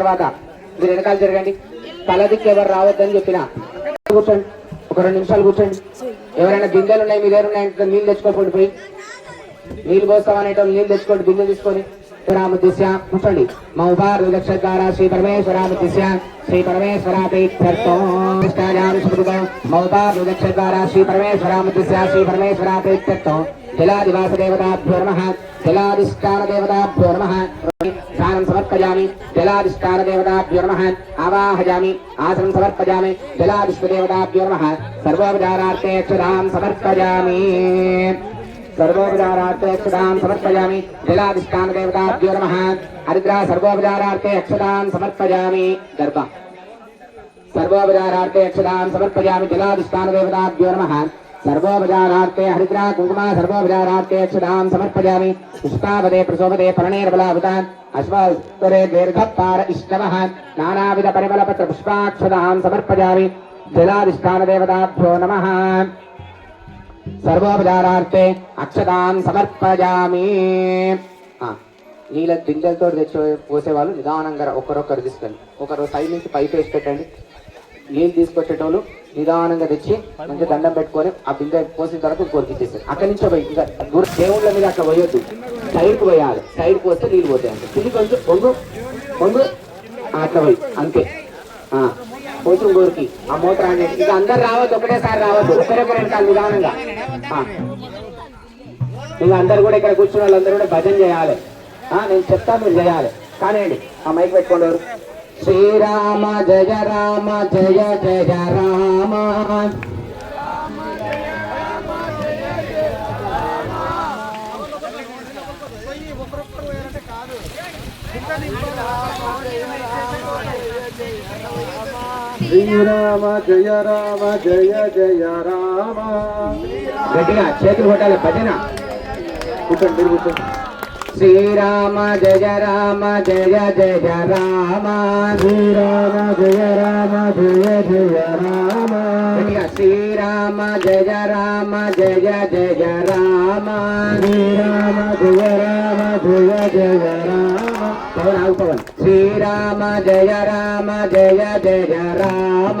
తర్వాత మీరు వెనకాల జరగండి తలదిక్కు ఎవరు రావద్దని చెప్పిన. కూర్చోండి. ఒక రెండు నిమిషాలు కూర్చోండి. ఎవరైనా గింజలు ఉన్నాయి మీ దగ్గర ఉన్నాయంటే నీళ్ళు తెచ్చుకోకుండా పోయి. నీళ్ళు పోస్తామనేటోళ్ళు నీళ్ళు తెచ్చుకోండి బిందె తీసుకొని. రామ దిశ కూర్చోండి. మౌబార్ విలక్షద్వారా శ్రీ పరమేశ్వరామతిస్య శ్రీ పరమేశ్వరాపేక్షర్థం మౌబార్ విలక్షద్వారా శ్రీ పరమేశ్వరామతిస్య శ్రీ పరమేశ్వరాపేక్షర్థం జలాదివాస तिलादिवासदेवताभ्यो नमः। तिलादिष्टानदेवताभ्यो नमः। स्नानं समर्पयामि। तिलादिष्टानदेवताभ्यो नमः। आवाहयामि। आसनं समर्पयामि। तिलादिष्टदेवताभ्यो नमः। सर्वोपचारार्थे क्षुधां समर्पयामि। सर्वोपचारार्थे अक्षतां समर्पयामि। जलाधिष्ठानदेवताभ्यो नमः। हरिद्रा, सर्वोपचारार्थे अक्षतां समर्पयामि। दर्भ सर्वोपचारार्थे अक्षतां समर्पयामि। जलाधिष्ठानदेवताभ्यो नमः। అక్షరాం సమర్పయామి జలాదిష్టాన దేవతాభ్యో నమః సర్వోపచారార్థే హరిద్రా కుంకుమ సర్వోపచారార్థే అక్షరాం సమర్పయామి. పుష్పావదే ప్రసోపదే పరణేర్బలావతాన్. అశ్వరే దీర్ఘపార ఇష్టవః. నానావిధ పరిమళపత్ర పుష్పాక్షదాం సమర్పయామి. జలాదిష్టాన దేవతాభ్యో నమః. సర్వోపచారార్థే అక్షతాన్ సమర్పయామి. ఆ, నీళ్ళ బిందెలతో తెచ్చి పోసేవాళ్ళు నిదానంగా ఒకరొకరు తీసుకెళ్ళి ఒకరు సైడ్ నుంచి పైకి వేసి పెట్టండి. నీళ్ళు తీసుకొచ్చేటోళ్ళు నిదానంగా తెచ్చి మంచి దండం పెట్టుకొని ఆ బిందె పోసిన తర్వాత కోరికిచ్చేస్తారు. అక్కడి నుంచే పోయి ఇంకా దూర- దేవుళ్ళ మీద అట్లా పోయొద్దు. సైడ్కి పోయాలి. సైడ్కి వస్తే నీళ్ళు పోతాయి అంటే తిరిగి కొంచెం పొంగు పొంగు అట్లా పోయి అంతే. ఆ, పోసిన ఆ ఆ అనేది ఇక అందరు రావద్దు ఒకటేసారి రావద్దు. ఒకరొకరు నిదానంగా. ఇంకా అందరు కూడా ఇక్కడ కూర్చున్న వాళ్ళందరూ కూడా భజన చేయాలి. నేను చెప్తాను మీరు చేయాలి. కానివ్వండి. ఆ మైక్ పెట్టుకోండి ఎవరు? శ్రీరామ జయ రామ జయ జయ రామ. శ్రీరామ జయ రామ జయ జయ రామ. గట్టిగా చేతులు కొట్టాలి భజన. కూర్చోండి మీరు కూర్చోండి. శ్రీరామ జయ రామ జయ జయ రామ శ్రీరామ జయ రామ జయ జయ రామ. శ్రీరామ జయ రామ జయ జయ రామ. శ్రీరామ జయ రామ జయ జయ రామ. పవన్ ఆగు పవన్. శ్రీరామ జయ రామ జయ జయ రామ.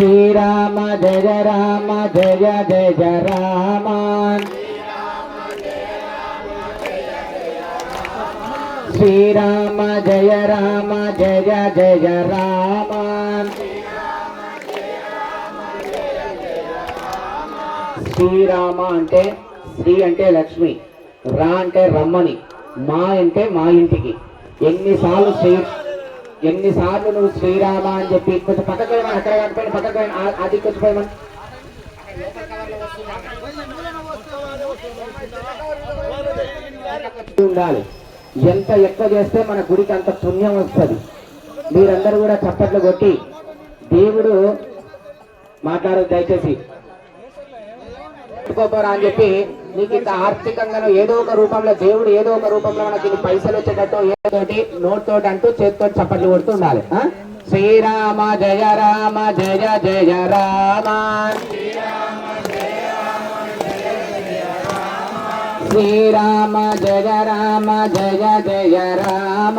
శ్రీరామ జయ రామ జయ జయ రామ. శ్రీరామ జయ రామ జయ జయ రామ. శ్రీరామ అంటే శ్రీ అంటే లక్ష్మి రా అంటే రమ్మని మా అంటే మా ఇంటికి. ఎన్నిసార్లు శ్రీ ఎన్నిసార్లు నువ్వు శ్రీరామ అని చెప్పి కొంచెం పక్కకు పోయినా అక్కడ కాకపోయినా పక్కకు పోయినా అది కొంచెం పోయినా ఉండాలి. ఎంత ఎక్కువ చేస్తే మన గుడికి అంత పుణ్యం వస్తుంది. మీరందరూ కూడా చప్పట్లు కొట్టి దేవుడు మాట్లాడదు దయచేసి. పెట్టుకోపోరా అని చెప్పి నీకు ఇంత ఆర్థికంగా ఏదో ఒక రూపంలో దేవుడు ఏదో ఒక రూపంలో మనకి పైసలు వచ్చేటట్టు ఏదోటి నోట్ తోటి అంటూ చేతితో చప్పట్లు కొడుతూ ఉండాలి ఆ? శ్రీరామ జయ రామ జయ జయ రామ. శ్రీరామ జయ రామ జయ జయ రామ.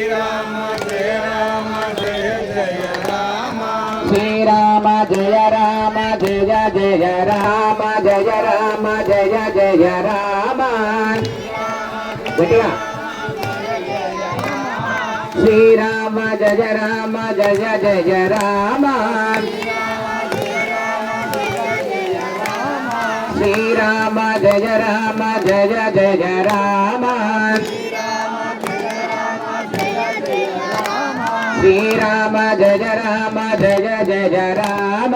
జయ రామ జయ రామ జయ జయ రామ. గట్టిగా. శ్రీరామ జయ రామ జయ జయ రామ. శ్రీరామ జయ రామ జయ జయ రామ. శ్రీరామ జయ రామ జయ జయ రామ.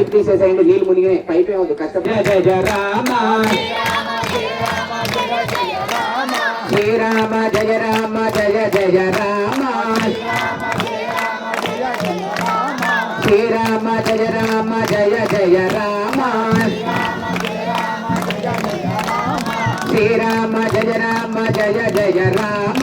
పైప్ తీసేసేయండి నీళ్ళు మునిగినాయి. పైప్ ఏమవుతుంది కష్టపడి. శ్రీరామ జయ రామ. జయ జయ రామ శ్రీరామ జయ రామ. జయ జయ రామ శ్రీరామ జయ రామ జయ జయ రామ.